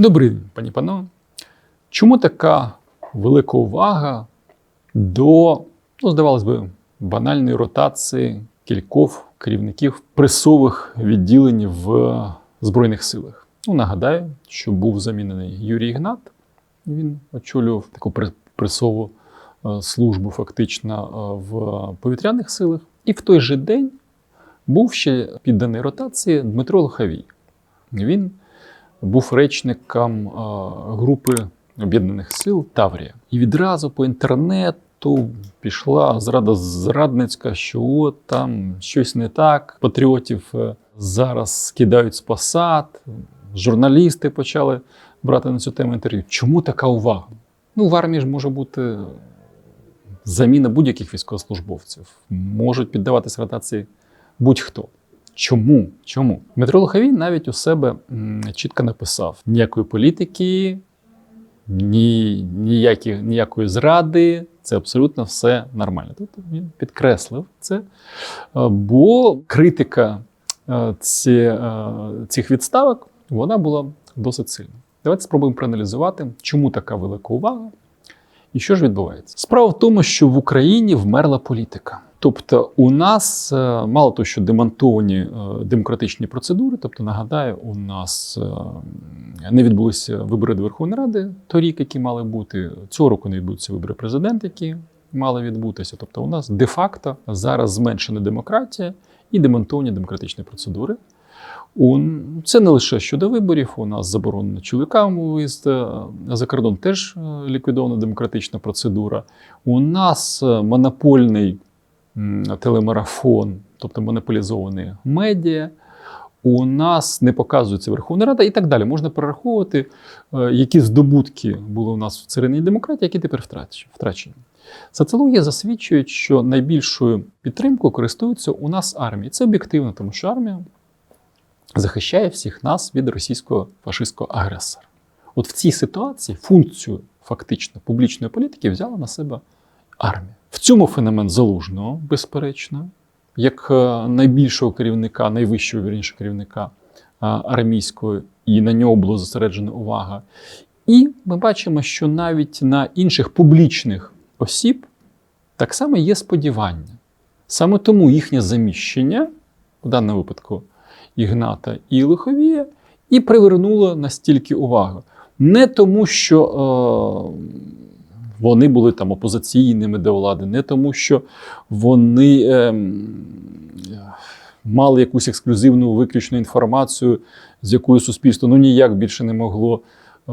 Добрий день, пані пано. Чому така велика увага до, ну, здавалось би, банальної ротації кількох керівників пресових відділень в Збройних силах? Ну, нагадаю, що був замінений Юрій Ігнат. Він очолював таку пресову е, службу фактично е, в повітряних силах. І в той же день був ще підданий ротації Дмитро Лохавій. Він був речником е, групи Об'єднаних Сил Таврія. І відразу по інтернету пішла зрада зрадницька, що от там щось не так. Патріотів е, зараз кидають з посад. Журналісти почали брати на цю тему інтерв'ю. Чому така увага? Ну, в армії ж може бути заміна будь-яких військовослужбовців. Можуть піддаватися ротації будь-хто. Чому? Чому? Дмитро Лоховій навіть у себе чітко написав: ніякої політики, ні, ніякі, ніякої зради, це абсолютно все нормально. Тобто він підкреслив це, бо критика е, ці, е, цих відставок вона була досить сильна. Давайте спробуємо проаналізувати, чому така велика увага і що ж відбувається. Справа в тому, що в Україні вмерла політика. Тобто, у нас е, мало того, що демонтовані е, демократичні процедури. Тобто, нагадаю, у нас е, не відбулися вибори до Верховної Ради торік, які мали бути. Цього року не відбудуться вибори президента, які мали відбутися. Тобто, у нас де-факто зараз зменшена демократія і демонтовані демократичні процедури. Це не лише щодо виборів. У нас заборонено чоловікам виїзд за кордон, теж ліквідована демократична процедура. У нас монопольний телемарафон, тобто монополізовані медіа. У нас не показується Верховна Рада і так далі. Можна перераховувати, е, які здобутки були у нас в царині демократії, які тепер втрачені. Соціологія засвідчує, що найбільшою підтримкою користується у нас армія. Це об'єктивно, тому що армія захищає всіх нас від російського фашистського агресора. От в цій ситуації функцію фактично публічної політики взяла на себе армія. В цьому феномен залужного, безперечно, як е, найбільшого керівника, найвищого вірніше керівника е, армійської, і на нього було зосереджена увага. І ми бачимо, що навіть на інших публічних осіб так само є сподівання. Саме тому їхнє заміщення, в даному випадку Ігната і Лиховія, і привернуло настільки увагу. Не тому, що е, вони були там опозиційними до влади, не тому, що вони е, мали якусь ексклюзивну виключну інформацію, з якою суспільство ну ніяк більше не могло е,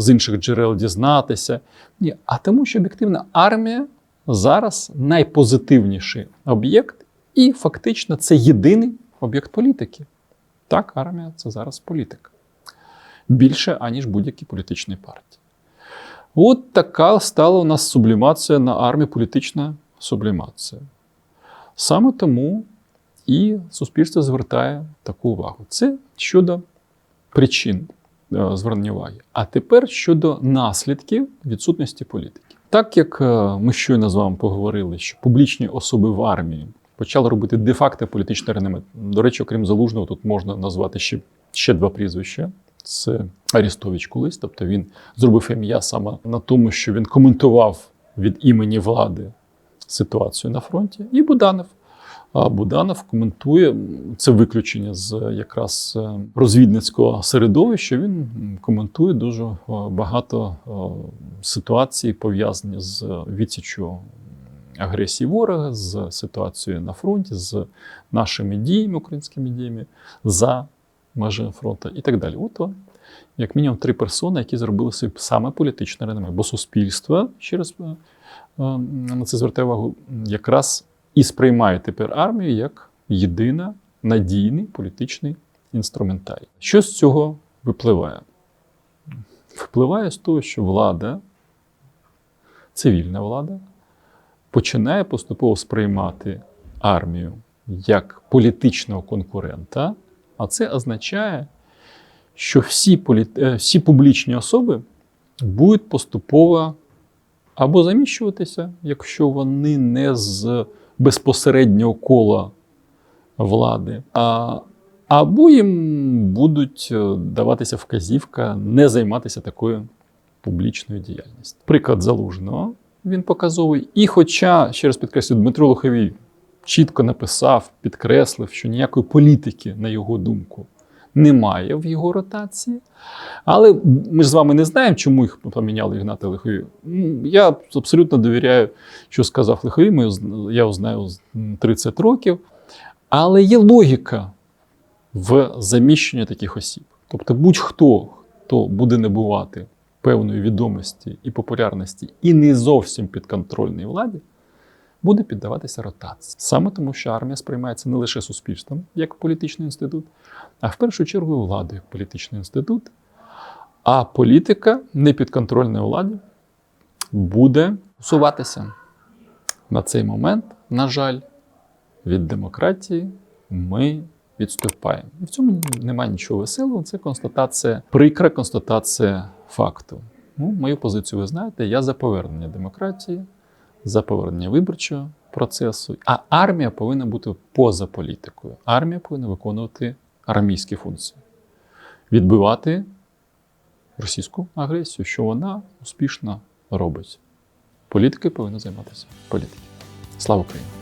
з інших джерел дізнатися. Ні, а тому, що об'єктивно армія зараз найпозитивніший об'єкт, і фактично це єдиний об'єкт політики. Так, армія це зараз політика. Більше, аніж будь-які політичні партії. От така стала у нас сублімація на армії, політична сублімація. Саме тому і суспільство звертає таку увагу. Це щодо причин е, звернення уваги. А тепер щодо наслідків відсутності політики. Так як е, ми щойно з вами поговорили, що публічні особи в армії почали робити де-факто політичне реноме. До речі, окрім залужного, тут можна назвати ще, ще два прізвища. Це Арістович колись, тобто він зробив ім'я саме на тому, що він коментував від імені влади ситуацію на фронті, і Буданов. А Буданов коментує це виключення з е, якраз е, розвідницького середовища. Він коментує дуже е, багато ситуацій, пов'язані з відсічю агресії ворога, з ситуацією на фронті, з нашими діями, українськими діями за межами фронту і так далі. От як мінімум три персони, які зробили собі саме політичне реноме. Бо суспільство, ще раз е, е, на це звертаю увагу, якраз і сприймає тепер армію як єдина надійний політичний інструментарій. Що з цього випливає? Випливає з того, що влада, цивільна влада, починає поступово сприймати армію як політичного конкурента, а це означає, що всі, полі... е, всі публічні особи будуть поступово або заміщуватися, якщо вони не з безпосереднього кола влади, а або їм будуть е, даватися вказівка не займатися такою публічною діяльністю. Приклад залужного він показовий. І хоча, ще раз підкреслю, Дмитро Луховій чітко написав, підкреслив, що ніякої політики, на його думку, немає в його ротації. Але ми ж з вами не знаємо, чому їх поміняли Ігната Лихові. Я абсолютно довіряю, що сказав зн- я знаю 30 років. Але є логіка в заміщенні таких осіб. Тобто будь-хто, хто буде набувати певної відомості і популярності, і не зовсім підконтрольній владі, буде піддаватися ротації. Саме тому, що армія сприймається не лише суспільством як політичний інститут, а в першу чергу владою як політичний інститут. А політика непідконтрольної владі буде усуватися. На цей момент, на жаль, від демократії ми відступаємо. І в цьому немає нічого веселого. Це констатація, прикра констатація факту. Ну, мою позицію ви знаєте, я за повернення демократії, за повернення виборчого процесу. А армія повинна бути поза політикою. Армія повинна виконувати армійські функції, відбивати російську агресію, що вона успішно робить. Політики повинні займатися політики. Слава Україні!